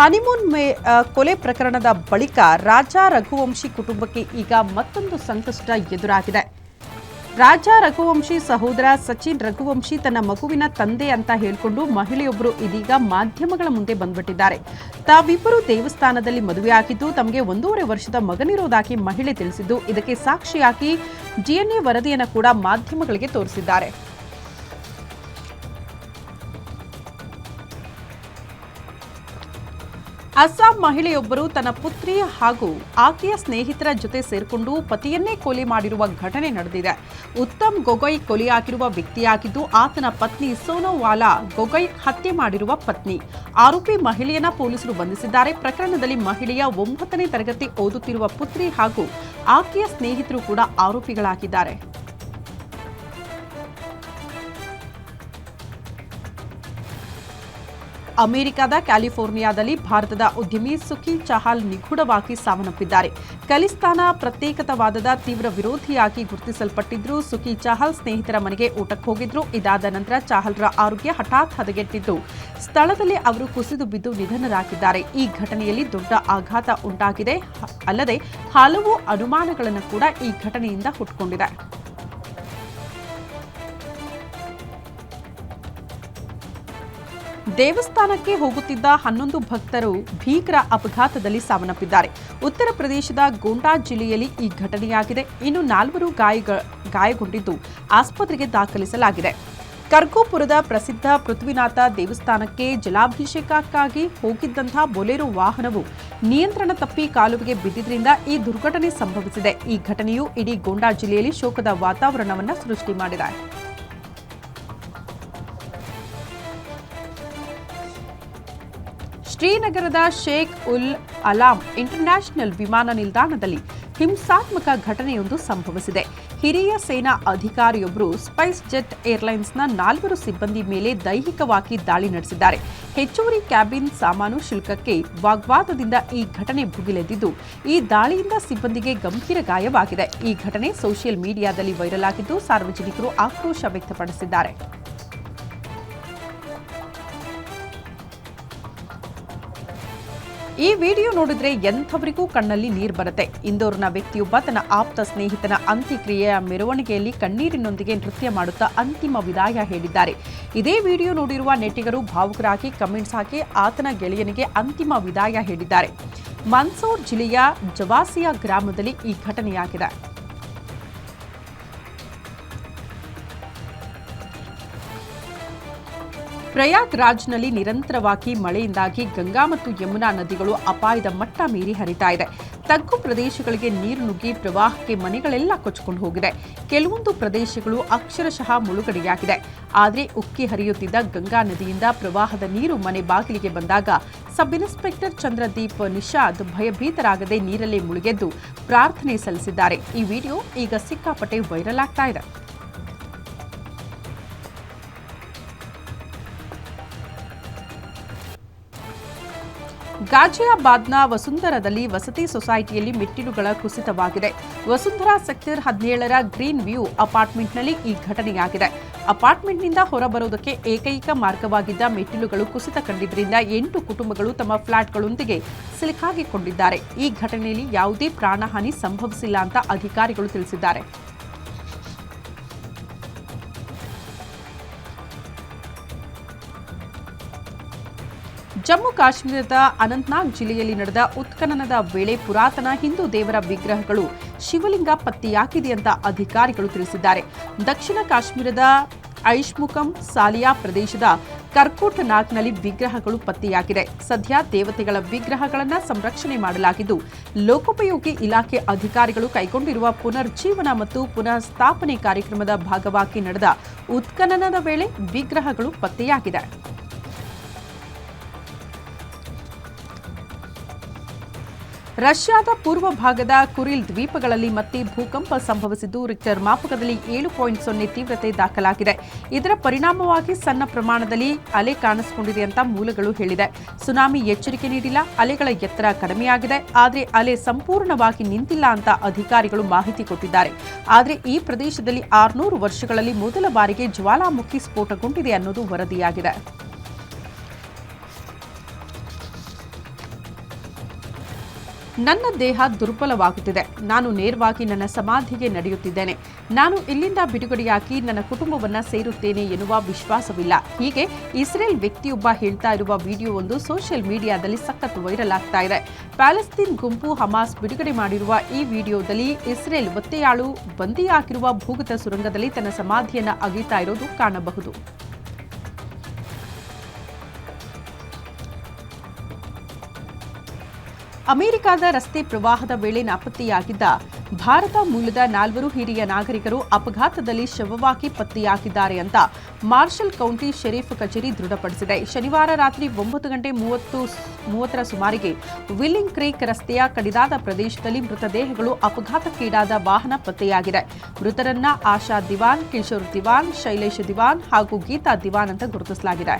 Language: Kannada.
ಹನಿಮೂನ್ ಮೇ ಕೊಲೆ ಪ್ರಕರಣದ ಬಳಿಕ ರಾಜಾ ರಘುವಂಶಿ ಕುಟುಂಬಕ್ಕೆ ಈಗ ಮತ್ತೊಂದು ಸಂಕಷ್ಟ ಎದುರಾಗಿದೆ. ರಾಜಾ ರಘುವಂಶಿ ಸಹೋದರ ಸಚಿನ್ ರಘುವಂಶಿ ತನ್ನ ಮಗುವಿನ ತಂದೆ ಅಂತ ಹೇಳಿಕೊಂಡು ಮಹಿಳೆಯೊಬ್ಬರು ಇದೀಗ ಮಾಧ್ಯಮಗಳ ಮುಂದೆ ಬಂದ್ಬಿಟ್ಟಿದ್ದಾರೆ. ತಾವಿಬ್ಬರು ದೇವಸ್ಥಾನದಲ್ಲಿ ಮದುವೆಯಾಗಿದ್ದು ತಮಗೆ ಒಂದೂವರೆ ವರ್ಷದ ಮಗನಿರೋದಾಗಿ ಮಹಿಳೆ ತಿಳಿಸಿದ್ದು, ಇದಕ್ಕೆ ಸಾಕ್ಷಿಯಾಗಿ ಜಿಎನ್ಎ ವರದಿಯನ್ನು ಕೂಡ ಮಾಧ್ಯಮಗಳಿಗೆ ತೋರಿಸಿದ್ದಾರೆ. ಅಸ್ಸಾಂ ಮಹಿಳೆಯೊಬ್ಬರು ತನ್ನ ಪುತ್ರಿ ಹಾಗೂ ಆಕೆಯ ಸ್ನೇಹಿತರ ಜೊತೆ ಸೇರಿಕೊಂಡು ಪತಿಯನ್ನೇ ಕೊಲೆ ಮಾಡಿರುವ ಘಟನೆ ನಡೆದಿದೆ. ಉತ್ತಮ್ ಗೊಗೊಯ್ ಕೊಲೆಯಾಗಿರುವ ವ್ಯಕ್ತಿಯಾಗಿದ್ದು, ಆತನ ಪತ್ನಿ ಸೋನೋವಾಲಾ ಗೊಗೊಯ್ ಹತ್ಯೆ ಮಾಡಿರುವ ಪತ್ನಿ. ಆರೋಪಿ ಮಹಿಳೆಯನ್ನ ಪೊಲೀಸರು ಬಂಧಿಸಿದ್ದಾರೆ. ಪ್ರಕರಣದಲ್ಲಿ ಮಹಿಳೆಯ ಒಂಬತ್ತನೇ ತರಗತಿ ಓದುತ್ತಿರುವ ಪುತ್ರಿ ಹಾಗೂ ಆಕೆಯ ಸ್ನೇಹಿತರು ಕೂಡ ಆರೋಪಿಗಳಾಗಿದ್ದಾರೆ. ಅಮೆರಿಕದ ಕ್ಯಾಲಿಫೋರ್ನಿಯಾದಲ್ಲಿ ಭಾರತದ ಉದ್ಯಮಿ ಸುಖಿ ಚಹಾಲ್ ನಿಗೂಢವಾಗಿ ಸಾವನ್ನಪ್ಪಿದ್ದಾರೆ. ಖಲಿಸ್ತಾನ ಪ್ರತ್ಯೇಕತಾವಾದದ ತೀವ್ರ ವಿರೋಧಿಯಾಗಿ ಗುರುತಿಸಲ್ಪಟ್ಟಿದ್ರು ಸುಖಿ ಚಹಲ್ ಸ್ನೇಹಿತರ ಮನೆಗೆ ಊಟಕ್ಕೆ ಹೋಗಿದ್ರು. ಇದಾದ ನಂತರ ಚಹಲ್ರ ಆರೋಗ್ಯ ಹಠಾತ್ ಹದಗೆಟ್ಟಿದ್ದು ಸ್ಥಳದಲ್ಲಿ ಅವರು ಕುಸಿದು ಬಿದ್ದು ನಿಧನರಾಗಿದ್ದಾರೆ. ಈ ಘಟನೆಯಲ್ಲಿ ದೊಡ್ಡ ಆಘಾತ ಉಂಟಾಗಿದೆ. ಅಲ್ಲದೆ ಹಲವು ಅನುಮಾನಗಳನ್ನು ಕೂಡ ಈ ಘಟನೆಯಿಂದ ಹುಟ್ಟುಕೊಂಡಿದೆ ದೇವಸ್ಥಾನಕ್ಕೆ ಹೋಗುತ್ತಿದ್ದ ಹನ್ನೊಂದು ಭಕ್ತರು ಭೀಕರ ಅಪಘಾತದಲ್ಲಿ ಸಾವನ್ನಪ್ಪಿದ್ದಾರೆ. ಉತ್ತರ ಪ್ರದೇಶದ ಗೋಂಡಾ ಜಿಲ್ಲೆಯಲ್ಲಿ ಈ ಘಟನೆಯಾಗಿದೆ. ಇನ್ನು ನಾಲ್ವರು ಗಾಯಗ, ಗಾಯಗೊಂಡಿದ್ದು ಆಸ್ಪತ್ರೆಗೆ ದಾಖಲಿಸಲಾಗಿದೆ. ಕರ್ಗೋಪುರದ ಪ್ರಸಿದ್ಧ ಪೃಥ್ವಿನಾಥ ದೇವಸ್ಥಾನಕ್ಕೆ ಜಲಾಭಿಷೇಕಕ್ಕಾಗಿ ಹೋಗಿದ್ದಂತಹ ಬೊಲೆರೋ ವಾಹನವು ನಿಯಂತ್ರಣ ತಪ್ಪಿ ಕಾಲುವೆಗೆ ಬಿದ್ದಿದ್ದರಿಂದ ಈ ದುರ್ಘಟನೆ ಸಂಭವಿಸಿದೆ. ಈ ಘಟನೆಯು ಇಡೀ ಗೋಂಡಾ ಜಿಲ್ಲೆಯಲ್ಲಿ ಶೋಕದ ವಾತಾವರಣವನ್ನು ಸೃಷ್ಟಿ ಮಾಡಿದೆ. ಶ್ರೀನಗರದ ಶೇಖ್ ಉಲ್ ಅಲಾಂ ಇಂಟರ್ನ್ಯಾಷನಲ್ ವಿಮಾನ ನಿಲ್ದಾಣದಲ್ಲಿ ಹಿಂಸಾತ್ಮಕ ಘಟನೆಯೊಂದು ಸಂಭವಿಸಿದೆ. ಹಿರಿಯ ಸೇನಾ ಅಧಿಕಾರಿಯೊಬ್ಬರು ಸ್ಪೈಸ್ ಜೆಟ್ ಏರ್ಲೈನ್ಸ್ನ ನಾಲ್ವರು ಸಿಬ್ಬಂದಿ ಮೇಲೆ ದೈಹಿಕವಾಗಿ ದಾಳಿ ನಡೆಸಿದ್ದಾರೆ. ಹೆಚ್ಚುವರಿ ಕ್ಯಾಬಿನ್ ಸಾಮಾನು ಶುಲ್ಕಕ್ಕೆ ವಾಗ್ವಾದದಿಂದ ಈ ಘಟನೆ ಭುಗಿಲೆದ್ದಿದ್ದು, ಈ ದಾಳಿಯಿಂದ ಸಿಬ್ಬಂದಿಗೆ ಗಂಭೀರ ಗಾಯವಾಗಿದೆ. ಈ ಘಟನೆ ಸೋಷಿಯಲ್ ಮೀಡಿಯಾದಲ್ಲಿ ವೈರಲ್ ಆಗಿದ್ದು, ಸಾರ್ವಜನಿಕರು ಆಕ್ರೋಶ ವ್ಯಕ್ತಪಡಿಸಿದ್ದಾರೆ. ಈ ವಿಡಿಯೋ ನೋಡಿದ್ರೆ ಎಂಥವರಿಗೂ ಕಣ್ಣಲ್ಲಿ ನೀರು ಬರುತ್ತೆ. ಇಂದೋರ್ನ ವ್ಯಕ್ತಿಯೊಬ್ಬ ತನ್ನ ಆಪ್ತ ಸ್ನೇಹಿತನ ಅಂತ್ಯಕ್ರಿಯೆಯ ಮೆರವಣಿಗೆಯಲ್ಲಿ ಕಣ್ಣೀರಿನೊಂದಿಗೆ ನೃತ್ಯ ಮಾಡುತ್ತಾ ಅಂತಿಮ ವಿದಾಯ ಹೇಳಿದ್ದಾರೆ. ಇದೇ ವಿಡಿಯೋ ನೋಡಿರುವ ನೆಟ್ಟಿಗರು ಭಾವುಕರಾಗಿ ಕಮೆಂಟ್ಸ್ ಹಾಕಿ ಆತನ ಗೆಳೆಯನಿಗೆ ಅಂತಿಮ ವಿದಾಯ ಹೇಳಿದ್ದಾರೆ. ಮನ್ಸೂರ್ ಜಿಲ್ಲೆಯ ಜವಾಸಿಯಾ ಗ್ರಾಮದಲ್ಲಿ ಈ ಘಟನೆಯಾಗಿದೆ. ಪ್ರಯಾಗ್ರಾಜ್ನಲ್ಲಿ ನಿರಂತರವಾಗಿ ಮಳೆಯಿಂದಾಗಿ ಗಂಗಾ ಮತ್ತು ಯಮುನಾ ನದಿಗಳು ಅಪಾಯದ ಮಟ್ಟ ಮೀರಿ ಹರಿತಾ ಇದೆ. ತಗ್ಗು ಪ್ರದೇಶಗಳಿಗೆ ನೀರು ನುಗ್ಗಿ ಪ್ರವಾಹಕ್ಕೆ ಮನೆಗಳೆಲ್ಲ ಕೊಚ್ಚಿಕೊಂಡು ಹೋಗಿದೆ. ಕೆಲವೊಂದು ಪ್ರದೇಶಗಳು ಅಕ್ಷರಶಃ ಮುಳುಗಡೆಯಾಗಿದೆ. ಆದರೆ ಉಕ್ಕಿ ಹರಿಯುತ್ತಿದ್ದ ಗಂಗಾ ನದಿಯಿಂದ ಪ್ರವಾಹದ ನೀರು ಮನೆ ಬಾಗಿಲಿಗೆ ಬಂದಾಗ ಸಬ್ ಇನ್ಸ್ಪೆಕ್ಟರ್ ಚಂದ್ರದೀಪ್ ನಿಷಾದ್ ಭಯಭೀತರಾಗದೆ ನೀರಲ್ಲೇ ಮುಳುಗೆದ್ದು ಪ್ರಾರ್ಥನೆ ಸಲ್ಲಿಸಿದ್ದಾರೆ. ಈ ವಿಡಿಯೋ ಈಗ ಸಿಕ್ಕಾಪಟ್ಟೆ ವೈರಲ್ ಆಗ್ತಾ ಇದೆ. ಗಾಜಿಯಾಬಾದ್ನ ವಸುಂಧರದಲ್ಲಿ ವಸತಿ ಸೊಸೈಟಿಯಲ್ಲಿ ಮೆಟ್ಟಿಲುಗಳ ಕುಸಿತವಾಗಿದೆ. ವಸುಂಧರಾ ಸೆಕ್ಟರ್ ಹದಿನೇಳರ ಗ್ರೀನ್ ವ್ಯೂ ಅಪಾರ್ಟ್ಮೆಂಟ್ನಲ್ಲಿ ಈ ಘಟನೆಯಾಗಿದೆ. ಅಪಾರ್ಟ್ಮೆಂಟ್ನಿಂದ ಹೊರಬರುವುದಕ್ಕೆ ಏಕೈಕ ಮಾರ್ಗವಾಗಿದ್ದ ಮೆಟ್ಟಿಲುಗಳು ಕುಸಿತ ಕಂಡಿದ್ದರಿಂದ ಎಂಟು ಕುಟುಂಬಗಳು ತಮ್ಮ ಫ್ಲಾಟ್ಗಳೊಂದಿಗೆ ಸಿಲುಕಾಗಿಕೊಂಡಿದ್ದಾರೆ. ಈ ಘಟನೆಯಲ್ಲಿ ಯಾವುದೇ ಪ್ರಾಣಹಾನಿ ಸಂಭವಿಸಿಲ್ಲ ಅಂತ ಅಧಿಕಾರಿಗಳು ತಿಳಿಸಿದ್ದಾರೆ. ಜಮ್ಮು ಕಾಶ್ಮೀರದ ಅನಂತನಾಗ್ ಜಿಲ್ಲೆಯಲ್ಲಿ ನಡೆದ ಉತ್ಖನನದ ವೇಳೆ ಪುರಾತನ ಹಿಂದೂ ದೇವರ ವಿಗ್ರಹಗಳು ಶಿವಲಿಂಗ ಪತ್ತೆಯಾಗಿದೆ ಅಂತ ಅಧಿಕಾರಿಗಳು ತಿಳಿಸಿದ್ದಾರೆ. ದಕ್ಷಿಣ ಕಾಶ್ಮೀರದ ಐಷ್ಮುಖಂ ಸಾಲಿಯಾ ಪ್ರದೇಶದ ಕರ್ಕೋಟ್ ನಾಗ್ನಲ್ಲಿ ವಿಗ್ರಹಗಳು ಪತ್ತೆಯಾಗಿದೆ. ಸದ್ಯ ದೇವತೆಗಳ ವಿಗ್ರಹಗಳನ್ನು ಸಂರಕ್ಷಣೆ ಮಾಡಲಾಗಿದ್ದು, ಲೋಕೋಪಯೋಗಿ ಇಲಾಖೆ ಅಧಿಕಾರಿಗಳು ಕೈಗೊಂಡಿರುವ ಪುನರ್ಜೀವನ ಮತ್ತು ಪುನಃ ಸ್ಥಾಪನೆ ಕಾರ್ಯಕ್ರಮದ ಭಾಗವಾಗಿ ನಡೆದ ಉತ್ಖನನದ ವೇಳೆ ವಿಗ್ರಹಗಳು ಪತ್ತೆಯಾಗಿದೆ ರಷ್ಯಾದ ಪೂರ್ವ ಭಾಗದ ಕುರಿಲ್ ದ್ವೀಪಗಳಲ್ಲಿ ಮತ್ತೆ ಭೂಕಂಪ ಸಂಭವಿಸಿದ್ದು ರಿಕ್ಟರ್ ಮಾಪಕದಲ್ಲಿ ಏಳು ಪಾಯಿಂಟ್ ಸೊನ್ನೆ ತೀವ್ರತೆ ದಾಖಲಾಗಿದೆ. ಇದರ ಪರಿಣಾಮವಾಗಿ ಸಣ್ಣ ಪ್ರಮಾಣದಲ್ಲಿ ಅಲೆ ಕಾಣಿಸಿಕೊಂಡಿದೆ ಅಂತ ಮೂಲಗಳು ಹೇಳಿದೆ. ಸುನಾಮಿ ಎಚ್ಚರಿಕೆ ನೀಡಿಲ್ಲ, ಅಲೆಗಳ ಎತ್ತರ ಕಡಿಮೆಯಾಗಿದೆ. ಆದರೆ ಅಲೆ ಸಂಪೂರ್ಣವಾಗಿ ನಿಂತಿಲ್ಲ ಅಂತ ಅಧಿಕಾರಿಗಳು ಮಾಹಿತಿ ಕೊಟ್ಟಿದ್ದಾರೆ. ಆದರೆ ಈ ಪ್ರದೇಶದಲ್ಲಿ ಆರುನೂರು ವರ್ಷಗಳಲ್ಲಿ ಮೊದಲ ಬಾರಿಗೆ ಜ್ವಾಲಾಮುಖಿ ಸ್ಫೋಟಗೊಂಡಿದೆ ಅನ್ನೋದು ವರದಿಯಾಗಿದೆ. ನನ್ನ ದೇಹ ದುರ್ಬಲವಾಗುತ್ತಿದೆ. ನಾನು ನೇರವಾಗಿ ನನ್ನ ಸಮಾಧಿಗೆ ನಡೆಯುತ್ತಿದ್ದೇನೆ. ನಾನು ಇಲ್ಲಿಂದ ಬಿಡುಗಡೆಯಾಗಿ ನನ್ನ ಕುಟುಂಬವನ್ನ ಸೇರುತ್ತೇನೆ ಎನ್ನುವ ವಿಶ್ವಾಸವಿಲ್ಲ. ಹೀಗೆ ಇಸ್ರೇಲ್ ವ್ಯಕ್ತಿಯೊಬ್ಬ ಹೇಳ್ತಾ ಇರುವ ವಿಡಿಯೋ ಒಂದು ಸೋಷಿಯಲ್ ಮೀಡಿಯಾದಲ್ಲಿ ಸಖತ್ ವೈರಲ್ ಆಗ್ತಾ ಇದೆ. ಪ್ಯಾಲೆಸ್ತೀನ್ ಗುಂಪು ಹಮಾಸ್ ಬಿಡುಗಡೆ ಮಾಡಿರುವ ಈ ವಿಡಿಯೋದಲ್ಲಿ ಇಸ್ರೇಲ್ ಒತ್ತೆಯಾಳು, ಬಂದಿಯಾಗಿರುವ ಭೂಗತ ಸುರಂಗದಲ್ಲಿ ತನ್ನ ಸಮಾಧಿಯನ್ನ ಅಗೀತಾ ಇರೋದು ಕಾಣಬಹುದು. ಅಮೆರಿಕದ ರಸ್ತೆ ಪ್ರವಾಹದ ವೇಳೆ ನಾಪತ್ತೆಯಾಗಿದ್ದ ಭಾರತ ಮೂಲದ ನಾಲ್ವರು ಹಿರಿಯ ನಾಗರಿಕರು ಅಪಘಾತದಲ್ಲಿ ಶವವಾಗಿ ಪತ್ತೆಯಾಗಿದ್ದಾರೆ ಅಂತ ಮಾರ್ಷಲ್ ಕೌಂಟಿ ಶೆರೀಫ್ ಕಚೇರಿ ದೃಢಪಡಿಸಿದೆ. ಶನಿವಾರ ರಾತ್ರಿ ಒಂಬತ್ತು ಗಂಟೆ ಮೂವತ್ತು ಮೂವತ್ತರ ಸುಮಾರಿಗೆ ವಿಲ್ಲಿಂಗ್ ಕ್ರೀಕ್ ರಸ್ತೆಯ ಕಡಿದಾದ ಪ್ರದೇಶದಲ್ಲಿ ಮೃತದೇಹಗಳು ಅಪಘಾತಕ್ಕೀಡಾದ ವಾಹನ ಪತ್ತೆಯಾಗಿದೆ. ಮೃತರನ್ನ ಆಶಾ ದಿವಾನ್, ಕಿಶೋರ್ ದಿವಾನ್, ಶೈಲೇಶ್ ದಿವಾನ್ ಹಾಗೂ ಗೀತಾ ದಿವಾನ್ ಅಂತ ಗುರುತಿಸಲಾಗಿದೆ.